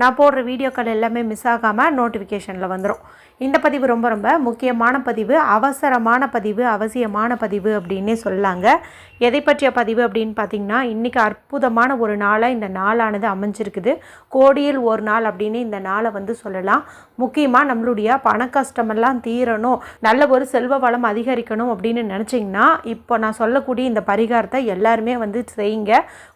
நான் போடுற வீடியோக்கள் எல்லாமே மிஸ் ஆகாமல் நோட்டிஃபிகேஷனில் வந்துடும் இந்த பதிவு ரொம்ப ரொம்ப முக்கியமான பதிவு அவசரமான பதிவு அவசியமான பதிவு அப்படின்னே சொல்லாங்க. எதை பற்றிய பதிவு அப்படின்னு பார்த்தீங்கன்னா இன்றைக்கி அற்புதமான ஒரு நாளாக இந்த நாளானது அமைஞ்சிருக்குது. கோடியில் ஒரு நாள் அப்படின்னு இந்த நாளை வந்து சொல்லலாம். முக்கியமாக நம்மளுடைய பண கஷ்டமெல்லாம் தீரணும். நல்ல ஒரு செல்வ வளம் அதிகரிக்கணும் அப்படின்னு நினச்சிங்கன்னா இப்போ நான் சொல்லக்கூடிய இந்த பரிகாரத்தை எல்லாருமே வந்து செய்யுங்க.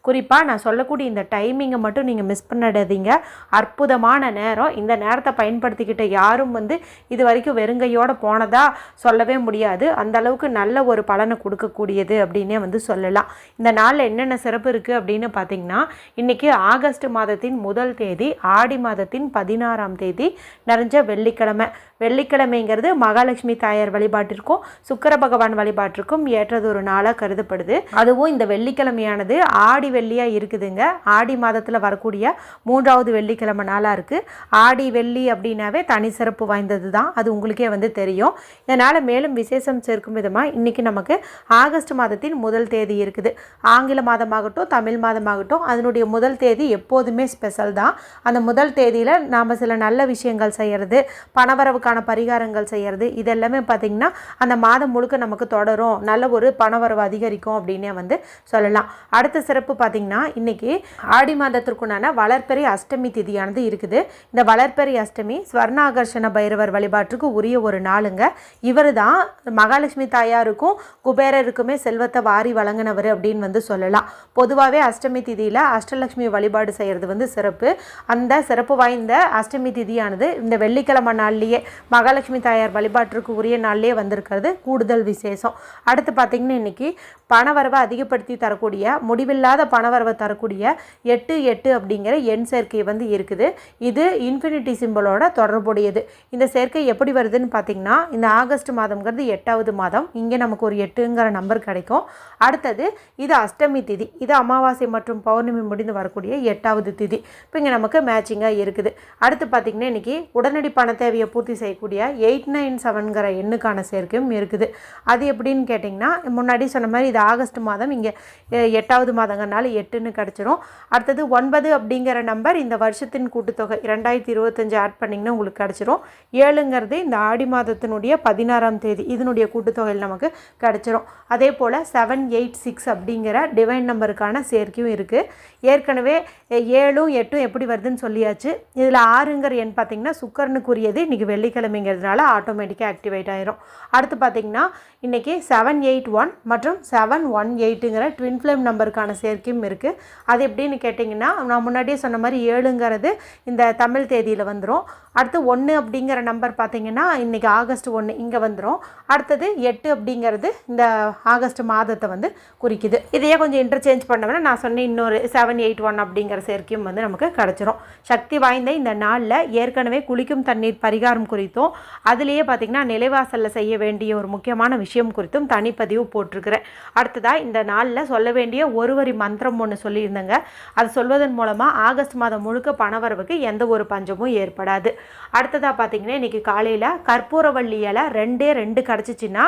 குறிப்பாக நான் சொல்லக்கூடிய இந்த டைமிங்கை மட்டும் நீங்கள் மிஸ் பண்ணிடாதீங்க. அற்புதமான நேரம். இந்த நேரத்தை பயன்படுத்திக்கிட்ட யாரும் வந்து இது வரைக்கும் வெறுங்கையோடு போனதாக சொல்லவே முடியாது. அந்த அளவுக்கு நல்ல ஒரு பலனை கொடுக்கக்கூடியது அப்படின்னே வந்து சொல்லலாம். இந்த நாளில் என்னென்ன சிறப்பு இருக்குது அப்படின்னு பார்த்தீங்கன்னா இன்றைக்கி ஆகஸ்ட் மாதத்தின் முதல் தேதி ஆடி மாதத்தின் பதினாறாம் தேதி நிறைஞ்ச வெள்ளிக்கிழமை. வெள்ளிக்கிழமைங்கிறது மகாலட்சுமி தாயார் வழிபாட்டிற்கும் சுக்கர பகவான் வழிபாட்டிற்கும் ஏற்றது ஒரு நாளாக கருதப்படுது. அதுவும் இந்த வெள்ளிக்கிழமையானது ஆடி வெள்ளியாக இருக்குதுங்க. ஆடி மாதத்தில் வரக்கூடிய மூன்றாவது வெள்ளிக்கிழமை நாளாக இருக்குது ஆடி வெள்ளி அப்படின்னாவே தனி சிறப்பு வாய்ந்தது தான் அது உங்களுக்கே வந்து தெரியும். இதனால் மேலும் விசேஷம் சேர்க்கும் விதமாக இன்றைக்கி நமக்கு ஆகஸ்ட் மாதத்தின் முதல் தேதி இருக்குது. ஆங்கில மாதமாகட்டும் தமிழ் மாதமாகட்டும் அதனுடைய முதல் தேதி எப்போதுமே ஸ்பெஷல் தான். அந்த முதல் தேதியில் நாம் சில நல்ல விஷயங்கள் செய்கிறது பணவரவுக்கான பரிகாரங்கள் செய்கிறது இதெல்லாமே பார்த்திங்கன்னா அந்த மாதம் முழுக்க நமக்கு தொடரும். நல்ல ஒரு பணவரவு அதிகரிக்கும் அப்படின்னே வந்து சொல்லலாம். அடுத்த சிறப்பு பார்த்திங்கன்னா இன்றைக்கி ஆடி மாதத்திற்குண்டான வளர்ப்பெறை அஷ்டமி திதியானது இருக்குது. இந்த வளர்ப்பெறை அஷ்டமி ஸ்வர்ணாகர்ஷண பைரவர் வழிபாட்டுக்கு உரிய ஒரு நாளுங்க. இவர் தான் மகாலட்சுமி தாயாருக்கும் குபேரருக்குமே செல்வத்தை வாரி வழங்கினவர் அப்படின்னு வந்து சொல்லலாம். பொதுவாகவே அஷ்டமி திதியில் அஷ்டலட்சுமி வழிபாடு செய்கிறது வந்து சிறப்பு. அந்த சிறப்பு வாய்ந்த அஷ்டமி திதியானது இந்த வெள்ளிக்கிழமை நாள்லேயே மகாலட்சுமி தாயார் வழிபாட்டிற்கு உரிய நாள்லேயே வந்திருக்கிறது. கூடுதல் விசேஷம். அடுத்து பார்த்திங்கன்னா இன்றைக்கி பணவரவை அதிகப்படுத்தி தரக்கூடிய முடிவில்லாத பணவரவை தரக்கூடிய எட்டு எட்டு அப்படிங்கிற எண் சேர்க்கை வந்து இருக்குது. இது இன்ஃபினிட்டி சிம்பிளோட தொடர்புடையது. இந்த சேர்க்கை எப்படி வருதுன்னு பார்த்தீங்கன்னா இந்த ஆகஸ்ட் மாதம்ங்கிறது எட்டாவது மாதம். இங்கே நமக்கு ஒரு எட்டுங்கிற நம்பர் கிடைக்கும். அடுத்தது இது அஷ்டமி திதி. இது அமாவாசை மற்றும் பௌர்ணமி முடிந்து வரக்கூடிய எட்டாவது திதி. இப்போ இங்கே நமக்கு மேட்சிங்காக இருக்குது. அடுத்து பார்த்திங்கன்னா இன்றைக்கி உடனடி பண தேவையை பூர்த்தி செய்யக்கூடிய எயிட் நைன் செவன்கிற எண்ணுக்கான சேர்க்கையும் இருக்குது. அது எப்படின்னு கேட்டிங்கன்னா முன்னாடி சொன்ன மாதிரி இது ஆகஸ்ட் மாதம் இங்கே எட்டாவது மாதங்கனால எட்டுன்னு கிடச்சிரும். அடுத்தது ஒன்பது அப்படிங்கிற நம்பர் இந்த வருஷத்தின் கூட்டுத்தொகை ரெண்டாயிரத்தி இருபத்தஞ்சு ஆட் பண்ணிங்கன்னா உங்களுக்கு கிடச்சிரும். ஏழுங்கிறது இந்த ஆடி மாதத்தினுடைய பதினாறாம் தேதி இதனுடைய கூட்டுத்தொகையில் நமக்கு கிடச்சிரும். அதே போல் செவன் எயிட் சிக்ஸ் அப்படிங்கிற டிவைன் நம்பருக்கான சேர்க்கையும் இருக்குது ஏற்கனவே ஏழும் எட்டும் எப்படி வருதுன்னு சொல்லியாச்சு. இதில் ஆறுங்கிற எண் பார்த்திங்கன்னா சுக்கரனுக்குரியது. இன்றைக்கி வெள்ளிக்கிழமைங்கிறதுனால ஆட்டோமேட்டிக்காக ஆக்டிவேட் ஆயிரும். அடுத்து பார்த்திங்கன்னா இன்றைக்கி செவன் எயிட் ஒன் மற்றும் செவன் ஒன் எயிட்டுங்கிற ட்வின் ஃப்ளேம் நம்பருக்கான சேர்க்கையும் இருக்குது அது எப்படின்னு கேட்டிங்கன்னா நான் முன்னாடியே சொன்ன மாதிரி ஏழுங்கிறது இந்த தமிழ் தேதியில் வந்துடும் அடுத்து ஒன்று அப்படிங்கிற நம்பர் பார்த்திங்கன்னா இன்றைக்கி ஆகஸ்ட் ஒன்று இங்கே வந்துடும் அடுத்தது எட்டு அப்படிங்கிறது இந்த ஆகஸ்ட் மாதத்தை வந்து குறிக்குது. இதையே கொஞ்சம் இன்டர்சேஞ்ச் பண்ணோம்னா நான் சொன்ன இன்னொரு செவன் எயிட் ஒன் அப்படிங்கிற சேர்க்கையும் வந்து நமக்கு கிடச்சிரும். சக்தி வாய்ந்த இந்த நாளில் ஏற்கனவே குளிக்கும் தண்ணீர் பரிகாரம் குறித்தும் அதுலேயே பார்த்திங்கன்னா நிலைவாசலில் செய்ய வேண்டிய ஒரு முக்கியமான விஷயம் குறித்தும் தனிப்பதிவு போட்டிருக்கிறேன். அடுத்ததாக இந்த நாளில் சொல்ல வேண்டிய ஒரு வரி மந்திரம் ஒன்று சொல்லியிருந்தேங்க. அது சொல்வதன் மூலமாக ஆகஸ்ட் மாதம் முழுக்க பணவரவுக்கு எந்த ஒரு பஞ்சமும் ஏற்படாது. அடுத்ததாக பார்த்தீங்கன்னா இன்றைக்கி காலையில் கற்பூரவள்ளி இலை ரெண்டே ரெண்டு கிடச்சிச்சின்னா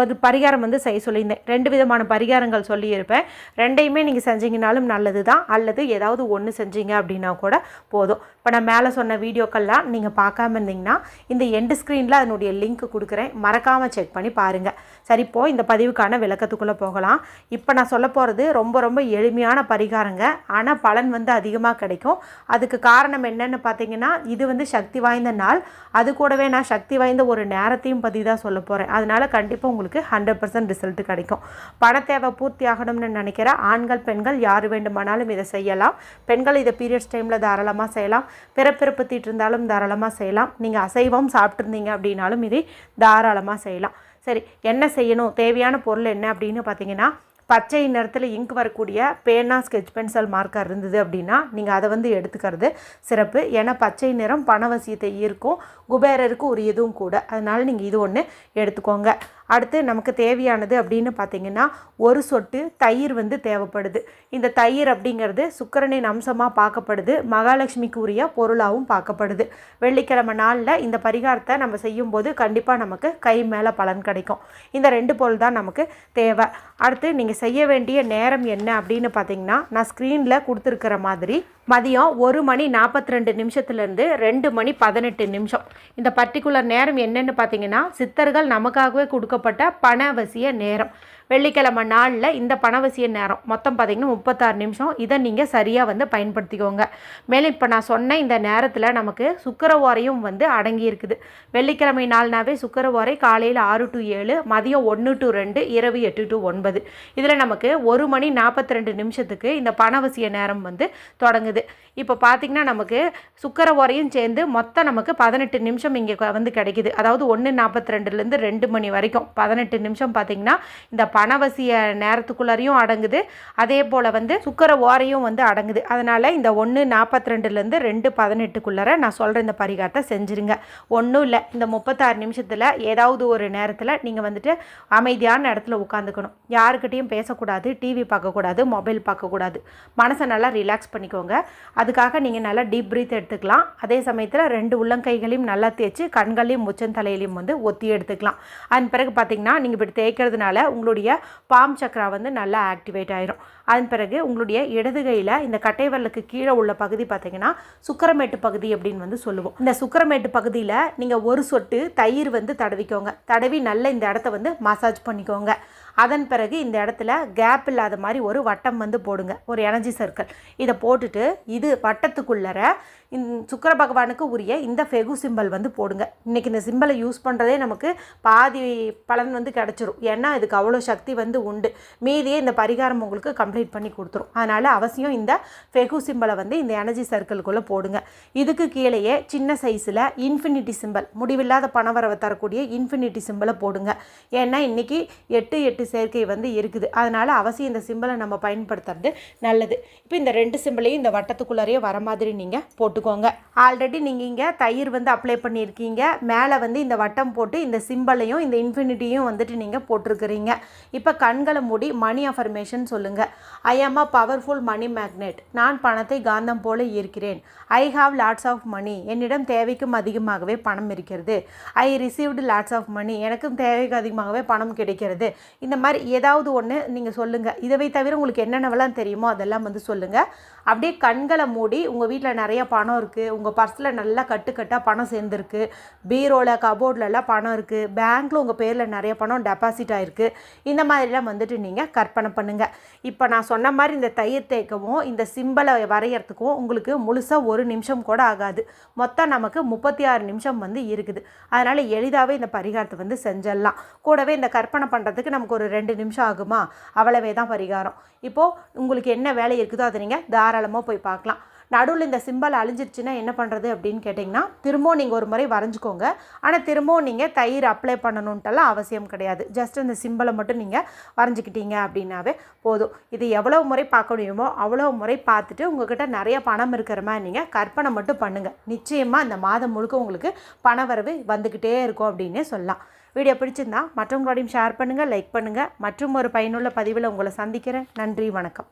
ஒரு பரிகாரம் வந்து செய்ய சொல்லியிருந்தேன். ரெண்டு விதமான பரிகாரங்கள் சொல்லியிருப்பேன். ரெண்டையுமே நீங்கள் செஞ்சீங்கனாலும் நல்லது தான் அல்லது ஏதாவது ஒன்று செஞ்சீங்க அப்படின்னா கூட போதும். இப்போ நான் மேலே சொன்ன வீடியோக்கள்லாம் நீங்கள் பார்க்காம இருந்தீங்கன்னா இந்த எண்டு ஸ்க்ரீனில் அதனுடைய லிங்க் கொடுக்குறேன். மறக்காமல் செக் பண்ணி பாருங்கள் சரி இப்போ இந்த பதிவுக்கான விளக்கத்துக்குள்ளே போகலாம். இப்போ நான் சொல்ல போகிறது ரொம்ப ரொம்ப எளிமையான பரிகாரங்க. ஆனால் பலன் வந்து அதிகமாக கிடைக்கும். அதுக்கு காரணம் என்னென்னு பார்த்தீங்கன்னா இது வந்து சக்தி வாய்ந்த நாள். அது கூடவே நான் சக்தி வாய்ந்த ஒரு நேரத்தையும் பற்றி தான் சொல்ல போகிறேன் அதனால் கண்டிப்பாக உங்களுக்கு ஹண்ட்ரட் பர்சன்ட் ரிசல்ட் கிடைக்கும். பண தேவை பூர்த்தி ஆகணும்னு நினைக்கிற ஆண்கள் பெண்கள் யார் வேண்டுமானாலும் இதை செய்யலாம். பெண்கள் இதை பீரியட்ஸ் டைமில் தாராளமாக செய்யலாம். பிறப்பிறப்பு தீட்டு இருந்தாலும் தாராளமாக செய்யலாம். நீங்கள் அசைவம் சாப்பிட்ருந்தீங்க அப்படின்னாலும் இதை தாராளமாக செய்யலாம். சரி என்ன செய்யணும்? தேவையான பொருள் என்ன அப்படின்னு பார்த்தீங்கன்னா பச்சை நிறத்தில் இங்க் வரக்கூடிய பேனா ஸ்கெட்ச் பென்சில் மார்க்கர் இருந்தது அப்படின்னா நீங்கள் அதை வந்து எடுத்துக்கிறது சிறப்பு. ஏன்னா பச்சை நிறம் பணவசியத்தை ஈர்க்கும் குபேரருக்கு உரியதும் கூட. அதனால் நீங்கள் இது ஒன்று எடுத்துக்கோங்க. அடுத்து நமக்கு தேவையானது அப்படின்னு பார்த்தீங்கன்னா ஒரு சொட்டு தயிர் வந்து தேவைப்படுது. இந்த தயிர் அப்படிங்கிறது சுக்கரனின் அம்சமாக பார்க்கப்படுது. மகாலட்சுமிக்கு உரிய பொருளாகவும் பார்க்கப்படுது. வெள்ளிக்கிழமை நாளில் இந்த பரிகாரத்தை நம்ம செய்யும்போது கண்டிப்பாக நமக்கு கை மேலே பலன் கிடைக்கும். இந்த ரெண்டு பொருள் தான் நமக்கு தேவை. அடுத்து நீங்கள் செய்ய வேண்டிய நேரம் என்ன அப்படின்னு பார்த்தீங்கன்னா நான் ஸ்க்ரீனில் கொடுத்துருக்கிற மாதிரி மதியம் ஒரு மணி நாற்பத்தி ரெண்டு நிமிஷத்துலேருந்து ரெண்டு மணி பதினெட்டு நிமிஷம். இந்த பர்டிகுலர் நேரம் என்னென்னு பார்த்தீங்கன்னா சித்தர்கள் நமக்காகவே கொடுக்க கொடுக்கப்பட்ட பணவசிய நேரம். வெள்ளிக்கிழமை நாளில் இந்த பணவசிய நேரம். மொத்தம் பார்த்திங்கன்னா முப்பத்தாறு நிமிஷம். இதை நீங்கள் சரியாக வந்து பயன்படுத்திக்கோங்க. மேலும் இப்போ நான் சொன்ன இந்த நேரத்தில் நமக்கு சுக்கரவாரையும் வந்து அடங்கி இருக்குது. வெள்ளிக்கிழமை நாள்னாவே சுக்கரவாரை காலையில் ஆறு டு ஏழு மதியம் ஒன்று டு ரெண்டு இரவு எட்டு டு ஒன்பது. இதில் நமக்கு ஒரு மணி நாற்பத்தி ரெண்டு நிமிஷத்துக்கு இந்த பணவசிய நேரம் வந்து தொடங்குது. இப்போ பார்த்திங்கன்னா நமக்கு சுக்கரவாரையும் சேர்ந்து மொத்தம் நமக்கு பதினெட்டு நிமிஷம் இங்கே வந்து கிடைக்குது. அதாவது ஒன்று நாற்பத்தி ரெண்டுலேருந்து ரெண்டு மணி வரைக்கும். பதினெட்டு நிமிஷம் பார்த்திங்கன்னா இந்த பணவசிய நேரத்துக்குள்ளாரையும் அடங்குது. அதே போல் வந்து சுக்கர ஓரையும் வந்து அடங்குது. அதனால் இந்த ஒன்று நாற்பத்தி ரெண்டுலேருந்து ரெண்டு பதினெட்டுக்குள்ளார நான் சொல்கிற இந்த பரிகாரத்தை செஞ்சுருங்க. ஒன்றும் இல்லை. இந்த முப்பத்தாறு நிமிஷத்தில் ஏதாவது ஒரு நேரத்தில் நீங்கள் வந்துட்டு அமைதியான இடத்துல உட்காந்துக்கணும். யாருக்கிட்டேயும் பேசக்கூடாது டிவி பார்க்கக்கூடாது மொபைல் பார்க்கக்கூடாது. மனசை நல்லா ரிலாக்ஸ் பண்ணிக்கோங்க. அதுக்காக நீங்கள் நல்லா டீப் ப்ரீத் எடுத்துக்கலாம். அதே சமயத்தில் ரெண்டு உள்ளங்கைகளையும் நல்லா தேய்ச்சி கண்களையும் முச்சந்தலையிலையும் வந்து ஒத்தி எடுத்துக்கலாம். அதன் பிறகு பார்த்தீங்கன்னா நீங்கள் இப்படி தேய்க்கிறதுனால உங்களுடைய பாம் சக்ரா வந்து நல்லா ஆக்டிவேட் ஆயிரும். அதன் பிறகு உங்களுடைய இடது கையில் இந்த கட்டைவரலுக்கு கீழே உள்ள பகுதி பார்த்தீங்கன்னா சுக்கரமேட்டு பகுதி அப்படின்னு வந்து சொல்லுவோம். இந்த சுக்கரமேட்டு பகுதியில் நீங்கள் ஒரு சொட்டு தயிர் வந்து தடவிக்கோங்க. தடவி நல்ல இந்த இடத்த வந்து மசாஜ் பண்ணிக்கோங்க. அதன் பிறகு இந்த இடத்துல கேப் இல்லாத மாதிரி ஒரு வட்டம் வந்து போடுங்க. ஒரு எனர்ஜி சர்க்கிள் இதை போட்டுட்டு இது வட்டத்துக்குள்ளர இந் சுக்கர பகவானுக்கு உரிய இந்த ஃபெகு சிம்பல் வந்து போடுங்க. இன்றைக்கி இந்த சிம்பலை யூஸ் பண்ணுறதே நமக்கு பாதி பலன் வந்து கிடச்சிரும். ஏன்னா இதுக்கு அவ்வளோ சக்தி வந்து உண்டு. மீதியே இந்த பரிகாரம் உங்களுக்கு கம்ப்ளீட் பண்ணி கொடுத்துரும். அதனால் அவசியம் இந்த ஃபெகு சிம்பலை வந்து இந்த எனர்ஜி சர்க்கிள்குள்ளே போடுங்க. இதுக்கு கீழேயே சின்ன சைஸில் இன்ஃபினிட்டி சிம்பல் முடிவில்லாத பணவரவை தரக்கூடிய இன்ஃபினிட்டி சிம்பலை போடுங்க. ஏன்னா இன்றைக்கி எட்டு எட்டு சேர்க்கை வந்து இருக்குது. அதனால் அவசியம் இந்த சிம்பலை நம்ம பயன்படுத்துறது நல்லது. இப்போ இந்த ரெண்டு சிம்பிளையும் இந்த வட்டத்துக்குள்ளாரையே வர மாதிரி நீங்கள் போட்டு போட்டுக்கோங்க. ஆல்ரெடி நீங்கள் இங்கே தயிர் வந்து அப்ளை பண்ணியிருக்கீங்க. மேலே வந்து இந்த வட்டம் போட்டு இந்த சிம்பிளையும் இந்த இன்ஃபினிட்டியும் வந்துட்டு நீங்கள் போட்டிருக்கிறீங்க. இப்போ கண்களை மூடி மணி அஃபர்மேஷன் சொல்லுங்கள் ஐ ஆம் அ பவர்ஃபுல் மணி மேக்னெட் நான் பணத்தை காந்தம் போல ஈர்க்கிறேன். I have lots of money என்னிடம் தேவைக்கும் அதிகமாகவே பணம் இருக்கிறது. I received lots of money எனக்கும் தேவைக்கு அதிகமாகவே பணம் கிடைக்கிறது. இந்த மாதிரி ஏதாவது ஒன்று நீங்கள் சொல்லுங்கள் இதை தவிர உங்களுக்கு என்னென்னவெல்லாம் தெரியுமோ அதெல்லாம் வந்து சொல்லுங்கள் அப்படியே கண்களை மூடி உங்கள் வீட்டில் நிறைய பணம் பணம் இருக்குது உங்கள் பர்ஸில் நல்லா கட்டுக்கட்டாக பணம் சேர்ந்துருக்கு. பீரோவில் கபோர்ட்லலாம் பணம் இருக்குது பேங்க்கில் உங்கள் பேரில் நிறைய பணம் டெபாசிட் ஆகிருக்கு இந்த மாதிரிலாம் வந்துட்டு நீங்கள் கற்பனை பண்ணுங்கள் இப்போ நான் சொன்ன மாதிரி இந்த தயிர் தேய்க்கவும் இந்த சிம்பலை வரைகிறதுக்கும் உங்களுக்கு முழுசாக ஒரு நிமிஷம் கூட ஆகாது. மொத்தம் நமக்கு முப்பத்தி ஆறு நிமிஷம் வந்து இருக்குது. அதனால் எளிதாகவே இந்த பரிகாரத்தை வந்து செஞ்சிடலாம். கூடவே இந்த கற்பனை பண்ணுறதுக்கு நமக்கு ஒரு ரெண்டு நிமிஷம் ஆகுமா? அவ்வளவே தான் பரிகாரம். இப்போது உங்களுக்கு என்ன வேலை இருக்குதோ அதை நீங்கள் தாராளமாக போய் பார்க்கலாம். நடுவில் இந்த சிம்பல் அழிஞ்சிருச்சுன்னா என்ன பண்ணுறது அப்படின்னு கேட்டிங்கன்னா திரும்பவும் நீங்கள் ஒரு முறை வரைஞ்சிக்கோங்க. ஆனால் திரும்பவும் நீங்கள் தயிர் அப்ளை பண்ணணுன்ட்டெல்லாம் அவசியம் கிடையாது. ஜஸ்ட் இந்த சிம்பலை மட்டும் நீங்கள் வரைஞ்சிக்கிட்டீங்க அப்படின்னாவே போதும். இது எவ்வளோ முறை பார்க்க முடியுமோ அவ்வளோ முறை பார்த்துட்டு உங்கள்கிட்ட நிறைய பணம் இருக்கிற மாதிரி நீங்கள் கற்பனை மட்டும் பண்ணுங்கள் நிச்சயமாக இந்த மாதம் முழுக்க உங்களுக்கு பண வரவு வந்துக்கிட்டே இருக்கும் அப்படின்னே சொல்லலாம். வீடியோ பிடிச்சிருந்தா மற்றவங்களோடையும் ஷேர் பண்ணுங்கள் லைக் பண்ணுங்கள் மற்றும் ஒரு பயனுள்ள பதிவில் உங்களை சந்திக்கிறேன். நன்றி வணக்கம்.